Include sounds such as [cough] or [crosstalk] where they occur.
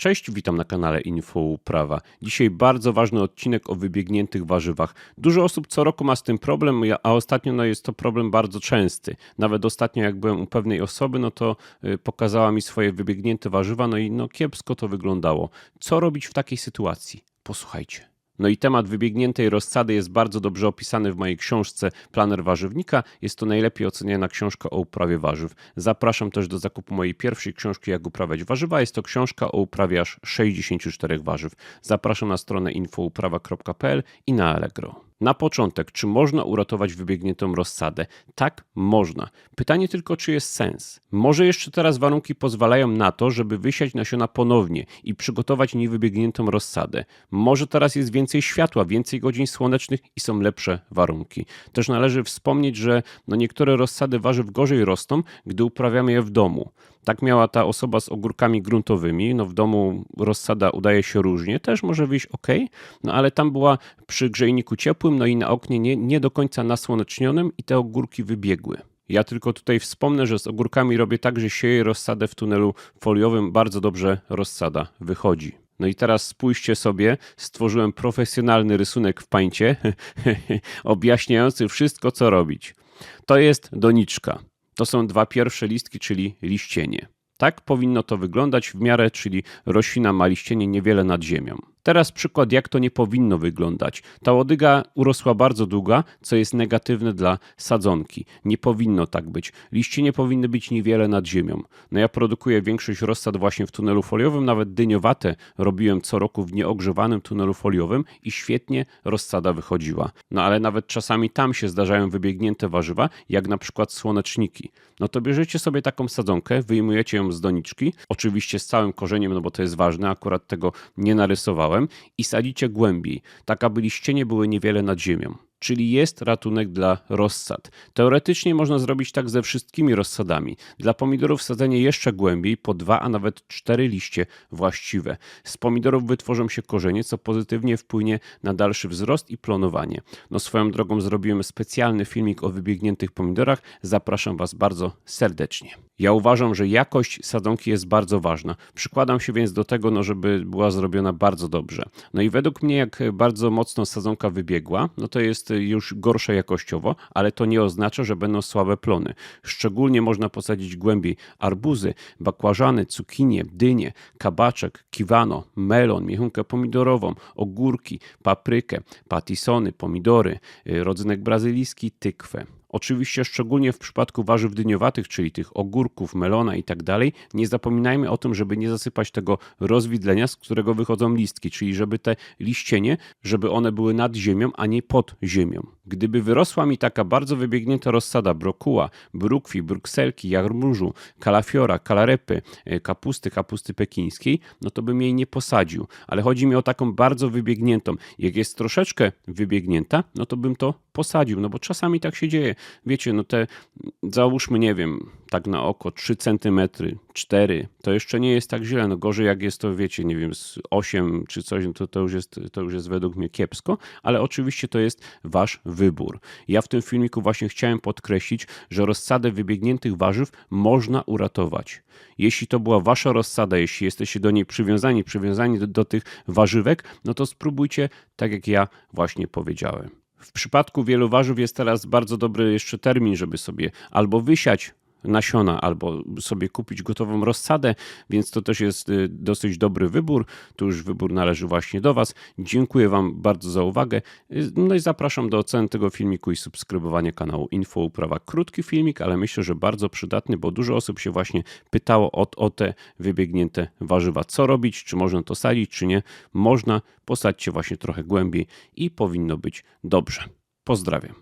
Cześć, witam na kanale Info Uprawa. Dzisiaj bardzo ważny odcinek o wybiegniętych warzywach. Dużo osób co roku ma z tym problem, a ostatnio no, jest to problem bardzo częsty. Nawet ostatnio jak byłem u pewnej osoby, no to y, pokazała mi swoje wybiegnięte warzywa, no i no kiepsko to wyglądało. Co robić w takiej sytuacji? Posłuchajcie. No i temat wybiegniętej rozsady jest bardzo dobrze opisany w mojej książce Planer Warzywnika. Jest to najlepiej oceniana książka o uprawie warzyw. Zapraszam też do zakupu mojej pierwszej książki Jak uprawiać warzywa. Jest to książka o uprawie aż 64 warzyw. Zapraszam na stronę infouprawa.pl i na Allegro. Na początek, czy można uratować wybiegniętą rozsadę? Tak, można. Pytanie tylko, czy jest sens. Może jeszcze teraz warunki pozwalają na to, żeby wysiać nasiona ponownie i przygotować niewybiegniętą rozsadę. Może teraz jest więcej światła, więcej godzin słonecznych i są lepsze warunki. Też należy wspomnieć, że no niektóre rozsady warzyw gorzej rosną, gdy uprawiamy je w domu. Tak miała ta osoba z ogórkami gruntowymi. No w domu rozsada udaje się różnie, też może wyjść ok, no ale tam była przy grzejniku ciepłym, no i na oknie nie, nie do końca nasłonecznionym i te ogórki wybiegły. Ja tylko tutaj wspomnę, że z ogórkami robię tak, że sieję rozsadę w tunelu foliowym, bardzo dobrze rozsada wychodzi. No i teraz spójrzcie sobie, stworzyłem profesjonalny rysunek w pańcie, [laughs] objaśniający wszystko, co robić. To jest doniczka. To są dwa pierwsze listki, czyli liścienie. Tak powinno to wyglądać w miarę, czyli roślina ma liścienie niewiele nad ziemią. Teraz przykład, jak to nie powinno wyglądać. Ta łodyga urosła bardzo długa, co jest negatywne dla sadzonki. Nie powinno tak być. Liście nie powinny być niewiele nad ziemią. No ja produkuję większość rozsad właśnie w tunelu foliowym, nawet dyniowate robiłem co roku w nieogrzewanym tunelu foliowym i świetnie rozsada wychodziła. No ale nawet czasami tam się zdarzają wybiegnięte warzywa, jak na przykład słoneczniki. No to bierzecie sobie taką sadzonkę, wyjmujecie ją z doniczki, oczywiście z całym korzeniem, no bo to jest ważne, akurat tego nie narysowałem, i sadzicie głębiej, tak aby liścienie były niewiele nad ziemią. Czyli jest ratunek dla rozsad. Teoretycznie można zrobić tak ze wszystkimi rozsadami. Dla pomidorów sadzenie jeszcze głębiej, po dwa, a nawet cztery liście właściwe. Z pomidorów wytworzą się korzenie, co pozytywnie wpłynie na dalszy wzrost i plonowanie. No swoją drogą zrobiłem specjalny filmik o wybiegniętych pomidorach. Zapraszam Was bardzo serdecznie. Ja uważam, że jakość sadzonki jest bardzo ważna. Przykładam się więc do tego, no, żeby była zrobiona bardzo dobrze. No i według mnie, jak bardzo mocno sadzonka wybiegła, no to jest już gorsza jakościowo, ale to nie oznacza, że będą słabe plony. Szczególnie można posadzić głębiej arbuzy, bakłażany, cukinie, dynie, kabaczek, kiwano, melon, miechunkę pomidorową, ogórki, paprykę, patisony, pomidory, y, rodzynek brazylijski, tykwę. Oczywiście, szczególnie w przypadku warzyw dyniowatych, czyli tych ogórków, melona i tak dalej, nie zapominajmy o tym, żeby nie zasypać tego rozwidlenia, z którego wychodzą listki, czyli żeby te liścienie, żeby one były nad ziemią, a nie pod ziemią. Gdyby wyrosła mi taka bardzo wybiegnięta rozsada brokuła, brukwi, brukselki, jarmużu, kalafiora, kalarepy, e, kapusty, kapusty pekińskiej, no to bym jej nie posadził. Ale chodzi mi o taką bardzo wybiegniętą. Jak jest troszeczkę wybiegnięta, no to bym to posadził, no bo czasami tak się dzieje. Wiecie, no te załóżmy, nie wiem, tak na oko 3 cm, 4, to jeszcze nie jest tak źle. No gorzej jak jest to, wiecie, nie wiem, z 8 czy coś, no to, to, już jest, to już jest według mnie kiepsko, ale oczywiście to jest wasz wybór. Ja w tym filmiku właśnie chciałem podkreślić, że rozsadę wybiegniętych warzyw można uratować. Jeśli to była wasza rozsada, jeśli jesteście do niej przywiązani, przywiązani do, do tych warzywek, no to spróbujcie tak jak ja właśnie powiedziałem. W przypadku wielu warzyw jest teraz bardzo dobry jeszcze termin, żeby sobie albo wysiać nasiona, albo sobie kupić gotową rozsadę, więc to też jest y, dosyć dobry wybór. Tu już wybór należy właśnie do Was. Dziękuję Wam bardzo za uwagę. Y, No i zapraszam do oceny tego filmiku i subskrybowania kanału Info Uprawa. Krótki filmik, ale myślę, że bardzo przydatny, bo dużo osób się właśnie pytało o, o te wybiegnięte warzywa. Co robić? Czy można to sadzić, czy nie? Można. Posadźcie właśnie trochę głębiej i powinno być dobrze. Pozdrawiam.